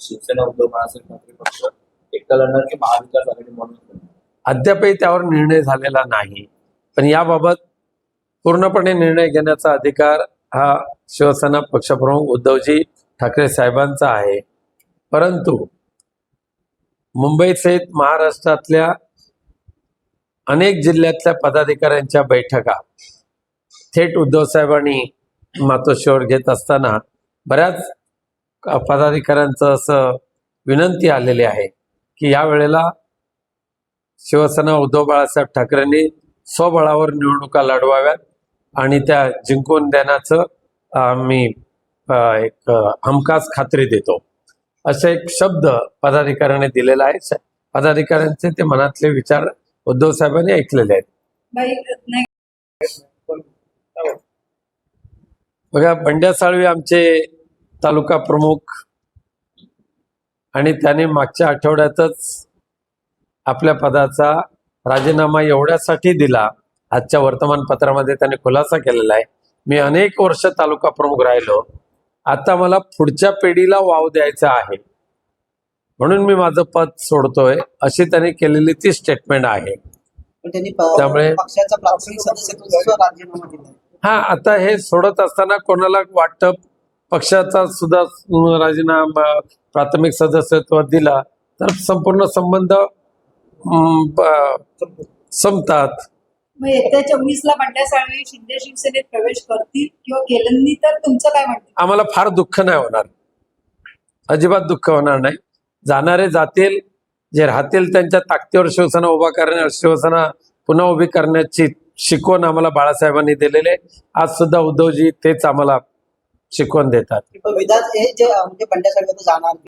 शिवसेना उद्धव बाळासाहेब ठाकरे पक्ष एकटा लढणार की महाविकास आघाडी म्हणून अद्यापही त्यावर निर्णय झालेला नाही. पण याबाबत पूर्णपणे निर्णय घेण्याचा अधिकार हा शिवसेना पक्षप्रमुख उद्धवजी ठाकरे साहेबांचा आहे. परंतु मुंबईसहित महाराष्ट्रातल्या अनेक जिल्ह्यातल्या पदाधिकाऱ्यांच्या बैठका थेट उद्धव साहेबांनी मातोश्रीवर घेत असताना बऱ्याच पदाधिकाऱ्यांचं असं विनंती आलेली आहे की यावेळेला शिवसेना उद्धव बाळासाहेब ठाकरेंनी स्वबळावर निवडणुका लढवाव्यात आणि त्या जिंकून देण्याचं आम्ही एक हमखास खात्री देतो. असे एक शब्द पदाधिकाऱ्याने दिलेला आहे. पदाधिकाऱ्यांचे ते मनातले विचार उद्धव साहेबांनी ऐकलेले आहेत. बघा बंड्या साळवी आमचे तालुका प्रमुख आणि त्याने मागच्या आठवड्यातच आपल्या पदाचा राजीनामा एवढ्यासाठी दिला. आजच्या वर्तमानपत्रामध्ये त्याने खुलासा केलेला आहे. मी अनेक वर्ष तालुका प्रमुख राहिलो. आता मला पुढच्या पिढीला वाव द्यायचा आहे. म्हणून मी माझं पद सोडतोय अशी त्याने केलेली ती स्टेटमेंट आहे. त्यामुळे- हा आता हे सोडत असताना कोणाला वाटतं पक्षाचा सुद्धा राजीनामा प्राथमिक सदस्यत्व दिला तर संपूर्ण संबंध संपतात. मग येत्या चोवीस ला बंड्या साळवे शिंदे शिवसेनेत प्रवेश करतील किंवा तर तुमचं काय म्हणतं आम्हाला फार दुःख नाही होणार. अजिबात दुःख होणार नाही. जाणारे जातील जे राहतील त्यांच्या ताकदीवर शिवसेना उभा करण्या शिवसेना पुन्हा उभी करण्याची शिकवण आम्हाला बाळासाहेबांनी दिलेले आज सुद्धा उद्धवजी तेच आम्हाला शिकवण देतात. पण विधान हे जे म्हणजे बंड्या जाणार